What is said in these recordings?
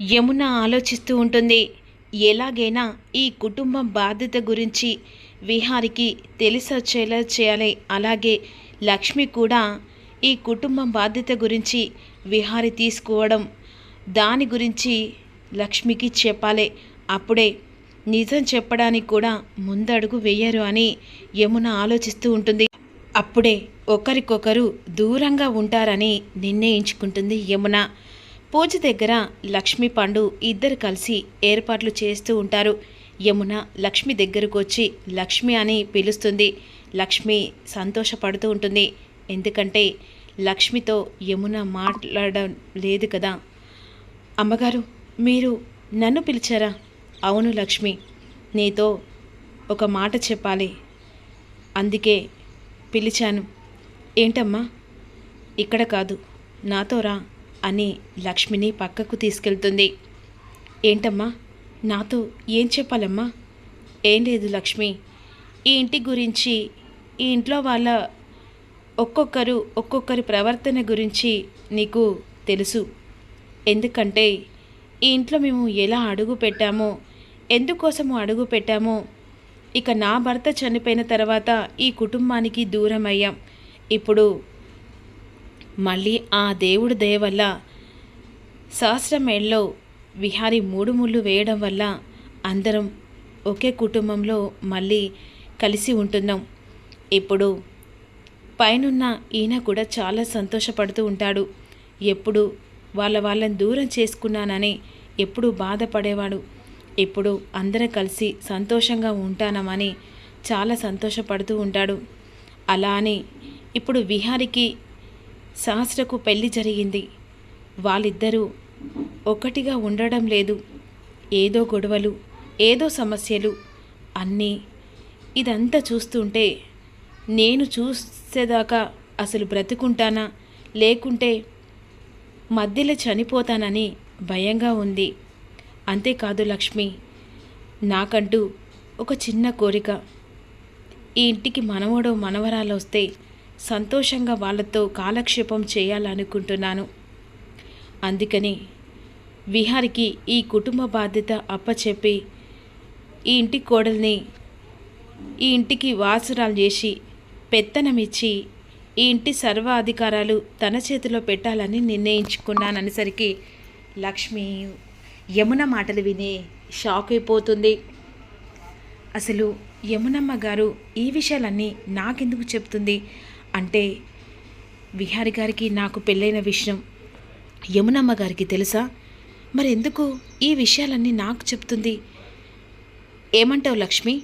యమున ఆలోచిస్తూ ఉంటుంది ఎలాగైనా ఈ కుటుంబం బాధ్యత గురించి విహారికి తెలిసొచ్చేలా చేయాలి. అలాగే లక్ష్మి కూడా ఈ కుటుంబం బాధ్యత గురించి విహారి తీసుకోవడం దాని గురించి లక్ష్మికి చెప్పాలి. అప్పుడే నిజం చెప్పడానికి కూడా ముందడుగు వేయరు అని యమున ఆలోచిస్తూ ఉంటుంది. అప్పుడే ఒకరికొకరు దూరంగా ఉంటారని నిర్ణయించుకుంటుంది యమున. పూజ దగ్గర లక్ష్మి పండు ఇద్దరు కలిసి ఏర్పాట్లు చేస్తూ ఉంటారు. యమున లక్ష్మి దగ్గరకు వచ్చి లక్ష్మి అని పిలుస్తుంది. లక్ష్మి సంతోషపడుతూ ఉంటుంది. ఎందుకంటే లక్ష్మితో యమున మాట్లాడడం లేదు కదా. అమ్మగారు మీరు నన్ను పిలిచారా? అవును లక్ష్మి నీతో ఒక మాట చెప్పాలి. అందుకే పిలిచాను. ఏంటమ్మా? ఇక్కడ కాదు. నాతో రా. అని లక్ష్మిని పక్కకు తీసుకెళ్తుంది. ఏంటమ్మా? నాతో ఏం చెప్పాలమ్మా? ఏం లేదు లక్ష్మి. ఈ ఇంటి గురించి ఈ ఇంట్లో వాళ్ళ ఒక్కొక్కరు ఒక్కొక్కరి ప్రవర్తన గురించి నీకు తెలుసు. ఎందుకంటే ఈ ఇంట్లో మేము ఎలా అడుగు పెట్టామో ఎందుకోసము అడుగు పెట్టామో ఇక నా భర్త చనిపోయిన తర్వాత ఈ కుటుంబానికి దూరం అయ్యాం ఇప్పుడు మళ్ళీ ఆ దేవుడి దయ వల్ల సహస్రమేళ్ళలో విహారీ మూడు ముళ్ళు వేయడం వల్ల అందరం ఒకే కుటుంబంలో మళ్ళీ కలిసి ఉంటున్నాం. ఇప్పుడు పైనున్న ఈయన కూడా చాలా సంతోషపడుతూ ఉంటాడు. ఎప్పుడు వాళ్ళ వాళ్ళని దూరం చేసుకున్నానని ఎప్పుడు బాధపడేవాడు. ఇప్పుడు అందరం కలిసి సంతోషంగా ఉంటానమని చాలా సంతోషపడుతూ ఉంటాడు. అలా అని ఇప్పుడు విహారికి సహస్రకు పెళ్ళి జరిగింది. వాళ్ళిద్దరూ ఒకటిగా ఉండడం లేదు. ఏదో గొడవలు ఏదో సమస్యలు అన్నీ ఇదంతా చూస్తుంటే నేను చూసేదాకా అసలు బ్రతుకుంటానా? లేకుంటే మధ్యలో చనిపోతానని భయంగా ఉంది. అంతేకాదు లక్ష్మి నాకంటూ ఒక చిన్న కోరిక. ఈ ఇంటికి మనవడో మనవరాలు వస్తే సంతోషంగా వాళ్ళతో కాలక్షేపం చేయాలనుకుంటున్నాను. అందుకని విహారికి ఈ కుటుంబ బాధ్యత అప్పచెప్పి ఈ ఇంటి కోడల్ని ఈ ఇంటికి వాసురాలు చేసి పెత్తనమిచ్చి ఈ ఇంటి సర్వ అధికారాలు తన చేతిలో పెట్టాలని నిర్ణయించుకున్నాననేసరికి లక్ష్మి యమున మాటలు విని షాక్ అయిపోతుంది. అసలు యమునమ్మ గారు ఈ విషయాలన్నీ నాకెందుకు చెప్తుంది? అంటే విహారి గారికి నాకు పెళ్ళైన విషయం యమునమ్మ గారికి తెలుసా? మరి ఎందుకు ఈ విషయాలన్నీ నాకు చెప్తుంది? ఏమంటావు లక్ష్మి?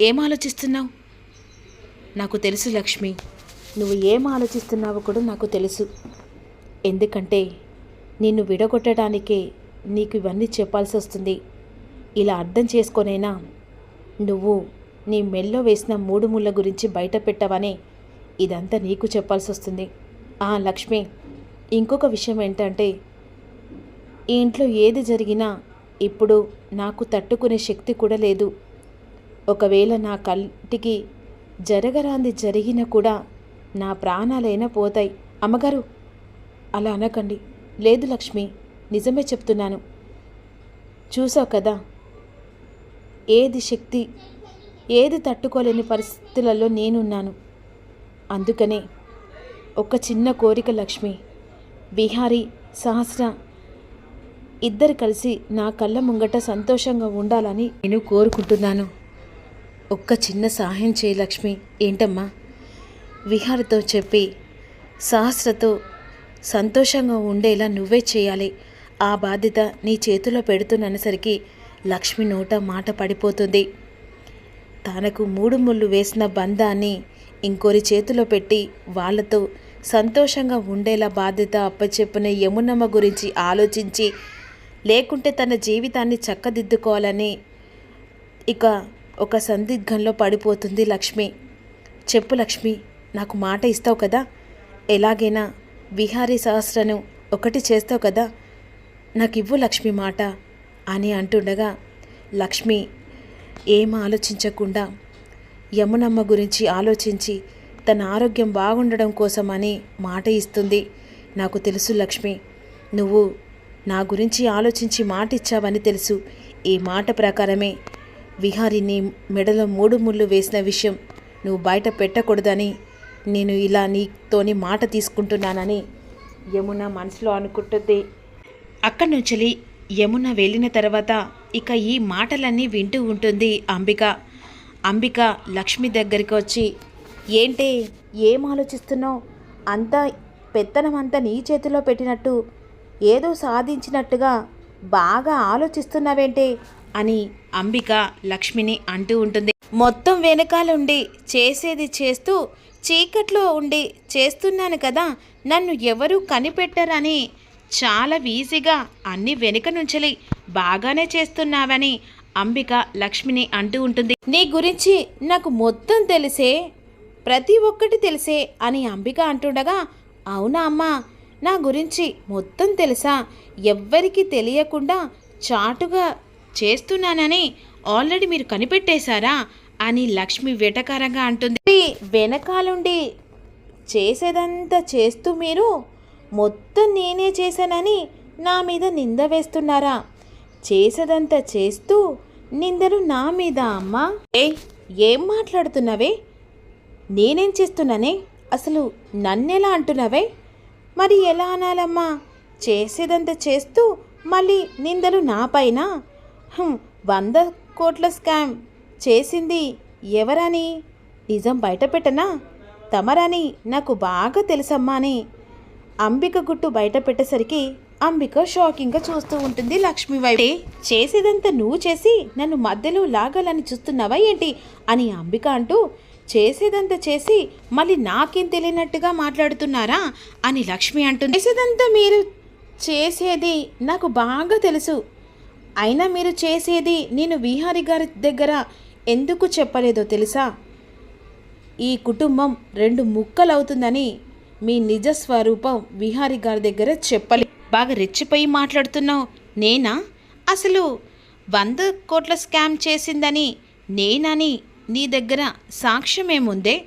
ఏం ఆలోచిస్తున్నావు? నాకు తెలుసు లక్ష్మి. నువ్వు ఏం ఆలోచిస్తున్నావో కూడా నాకు తెలుసు. ఎందుకంటే నిన్ను విడగొట్టడానికే నీకు ఇవన్నీ చెప్పాల్సి వస్తుంది. ఇలా అర్థం చేసుకొనైనా నువ్వు నీ మెల్లో వేసిన మూడు ముళ్ళ గురించి బయట పెట్టవనే ఇదంతా నీకు చెప్పాల్సి వస్తుంది. ఆ లక్ష్మి ఇంకొక విషయం ఏంటంటే ఈ ఇంట్లో ఏది జరిగినా ఇప్పుడు నాకు తట్టుకునే శక్తి కూడా లేదు. ఒకవేళ నా కంటికి జరగరాంది జరిగినా కూడా నా ప్రాణాలైనా పోతాయి. అమ్మగారు అలా అనకండి. లేదు లక్ష్మి నిజమే చెప్తున్నాను. చూసావు కదా ఏది శక్తి ఏది తట్టుకోలేని పరిస్థితులలో నేనున్నాను. అందుకనే ఒక చిన్న కోరిక లక్ష్మి. బిహారీ సహస్ర ఇద్దరు కలిసి నా కళ్ళ ముంగట సంతోషంగా ఉండాలని నేను కోరుకుంటున్నాను. ఒక్క చిన్న సహాయం చేయి లక్ష్మి. ఏంటమ్మా? విహారితో చెప్పి సహస్రతో సంతోషంగా ఉండేలా నువ్వే చేయాలి. ఆ బాధ్యత నీ చేతిలో పెడుతున్నసరికి లక్ష్మి నోట మాట పడిపోతుంది. తనకు మూడు ముళ్ళు వేసిన బంధాన్ని ఇంకోరి చేతిలో పెట్టి వాళ్ళతో సంతోషంగా ఉండేలా బాధ్యత అప్పచెప్పిన యమునమ్మ గురించి ఆలోచించి లేకుంటే తన జీవితాన్ని చక్కదిద్దుకోవాలని ఇక ఒక సందిగ్ధంలో పడిపోతుంది లక్ష్మి. చెప్పు లక్ష్మి నాకు మాట ఇస్తావు కదా? ఎలాగైనా విహారీ సహస్రను ఒకటి చేస్తావు కదా? నాకు ఇవ్వు లక్ష్మి మాట అని అంటుండగా లక్ష్మి ఏం ఆలోచించకుండా యమునమ్మ గురించి ఆలోచించి తన ఆరోగ్యం బాగుండడం కోసమని మాట ఇస్తుంది. నాకు తెలుసు లక్ష్మి నువ్వు నా గురించి ఆలోచించి మాట ఇచ్చావని తెలుసు. ఈ మాట ప్రకారమే విహారిని మెడలో మూడు ముళ్ళు వేసిన విషయం నువ్వు బయట పెట్టకూడదని నేను ఇలా నీతోని మాట తీసుకుంటున్నానని యమున మనసులో అనుకుంటుంది. అక్కడి నుంచి యమున వెళ్ళిన తర్వాత ఇక ఈ మాటలన్నీ వింటూ ఉంటుంది అంబిక. అంబిక లక్ష్మి దగ్గరికి వచ్చి ఏంటి? ఏం ఆలోచిస్తున్నావు? అంతా పెత్తనం అంతా నీ చేతిలో పెట్టినట్టు ఏదో సాధించినట్టుగా బాగా ఆలోచిస్తున్నావేంటి? అని అంబిక లక్ష్మిని అంటూ ఉంటుంది. మొత్తం వెనకాలండి చేసేది చేస్తూ చీకట్లో ఉండి చేస్తున్నాను కదా నన్ను ఎవరూ కనిపెట్టరని చాలా ఈజీగా అన్ని వెనుక నుంచలి బాగానే చేస్తున్నావని అంబిక లక్ష్మిని అంటూ ఉంటుంది. నీ గురించి నాకు మొత్తం తెలిసే ప్రతి ఒక్కటి తెలిసే అని అంబిక అంటుండగా అవునా అమ్మా నా గురించి మొత్తం తెలుసా? ఎవ్వరికీ తెలియకుండా చాటుగా చేస్తున్నానని ఆల్రెడీ మీరు కనిపెట్టేశారా? అని లక్ష్మి వెటకారంగా అంటుంది. వెనకాలుండి చేసేదంతా చేస్తూ మీరు మొత్తం నేనే చేశానని నా మీద నింద వేస్తున్నారా? చేసేదంతా చేస్తూ నిందరు నా మీద అమ్మా. ఏ ఏం మాట్లాడుతున్నావే? నేనేం చేస్తున్నానే? అసలు నన్నెలా అంటున్నావే? మరి ఎలా అనాలమ్మా? చేసేదంతా చేస్తూ మళ్ళీ నిందలు నా పైన? వంద కోట్ల స్కామ్. చేసింది ఎవరని? నిజం బయట పెట్టనా? తమరని నాకు బాగా తెలుసమ్మా అని అంబిక గుట్టు బయట పెట్టేసరికి అంబిక షాకింగ్గా చూస్తూ ఉంటుంది లక్ష్మి వైపు. చేసేదంతా నువ్వు చేసి నన్ను మధ్యలో లాగాలని చూస్తున్నావా ఏంటి? అని అంబిక అంటూ చేసేదంతా చేసి మళ్ళీ నాకేం తెలియనట్టుగా మాట్లాడుతున్నారా? అని లక్ష్మి అంటుంది. చేసేదంతా మీరు చేసేది నాకు బాగా తెలుసు. అయినా మీరు చేసేది నేను విహారి గారి దగ్గర ఎందుకు చెప్పలేదో తెలుసా? ఈ కుటుంబం రెండు ముక్కలవుతుందని మీ నిజ స్వరూపం విహారి గారి దగ్గర చెప్పలే బాగా రెచ్చిపోయి మాట్లాడుతున్నావు. నేనా? అసలు వంద కోట్ల స్కామ్ చేసిందని నేనని నీ దగ్గర సాక్ష్యం ఏముందే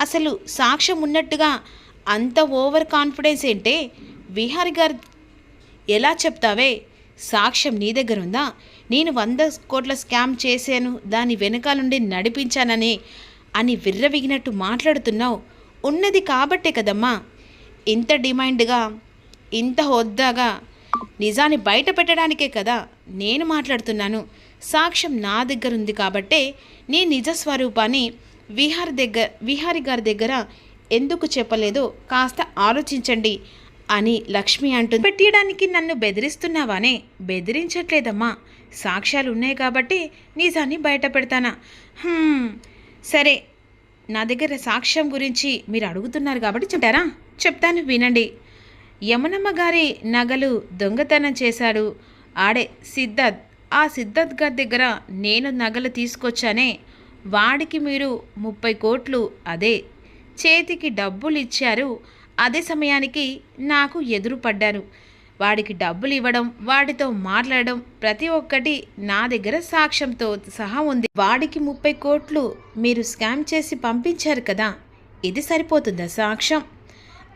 అసలు సాక్ష్యం ఉన్నట్టుగా అంత ఓవర్ కాన్ఫిడెన్స్ ఏంటే? విహారి గారు ఎలా చెప్తావే? సాక్ష్యం నీ దగ్గర ఉందా? నేను వంద కోట్ల స్కామ్ చేశాను దాని వెనకాలండి నడిపించానని అని విర్రవిగినట్టు మాట్లాడుతున్నావు. ఉన్నది కాబట్టే కదమ్మా. ఇంత డిమాండ్గా ఇంత హోద్దాగా? నిజాన్ని బయట పెట్టడానికే కదా నేను మాట్లాడుతున్నాను. సాక్ష్యం నా దగ్గర ఉంది కాబట్టే నీ నిజ స్వరూపాన్ని విహార్ దగ్గర విహారి గారి దగ్గర ఎందుకు చెప్పలేదో కాస్త ఆలోచించండి అని లక్ష్మి అంటుంది. పెట్టియడానికి నన్ను బెదిరిస్తున్నావానే? బెదిరించట్లేదమ్మా. సాక్ష్యాలు ఉన్నాయి కాబట్టి నిజాన్ని బయట పెడతానా? సరే నా దగ్గర సాక్ష్యం గురించి మీరు అడుగుతున్నారు కాబట్టి చెప్తారా? చెప్తాను వినండి. యమునమ్మ గారి నగలు దొంగతనం చేశాడు. ఆడే సిద్ధార్థ్ ఆ సిద్ధార్థ్ గారి దగ్గర నేను నగలు తీసుకొచ్చానే వాడికి మీరు ముప్పై కోట్లు అదే. చేతికి డబ్బులు ఇచ్చారు. అదే సమయానికి నాకు ఎదురు పడ్డారు. వాడికి డబ్బులు ఇవ్వడం వాడితో మాట్లాడడం ప్రతి ఒక్కటి నా దగ్గర సాక్ష్యంతో సహా ఉంది. వాడికి ముప్పై కోట్లు మీరు స్కామ్ చేసి పంపించారు కదా ఇది సరిపోతుందా సాక్ష్యం?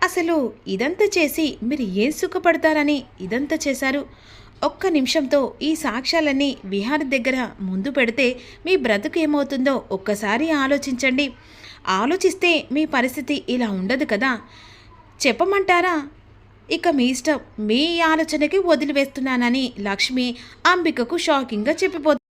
అసలు ఇదంతా చేసి మీరు ఏం సుఖపడతారని ఇదంతా చేశారు? ఒక్క నిమిషంతో ఈ సాక్ష్యాలన్నీ విహారి దగ్గర ముందు పెడితే మీ బ్రతుకు ఏమవుతుందో ఒక్కసారి ఆలోచించండి. ఆలోచిస్తే మీ పరిస్థితి ఇలా ఉండదు కదా? చెప్పమంటారా? ఇక మీ ఇష్టం మీ ఆలోచనకి వదిలివేస్తున్నానని లక్ష్మి అంబికకు షాకింగ్గా చెప్పిపోతుంది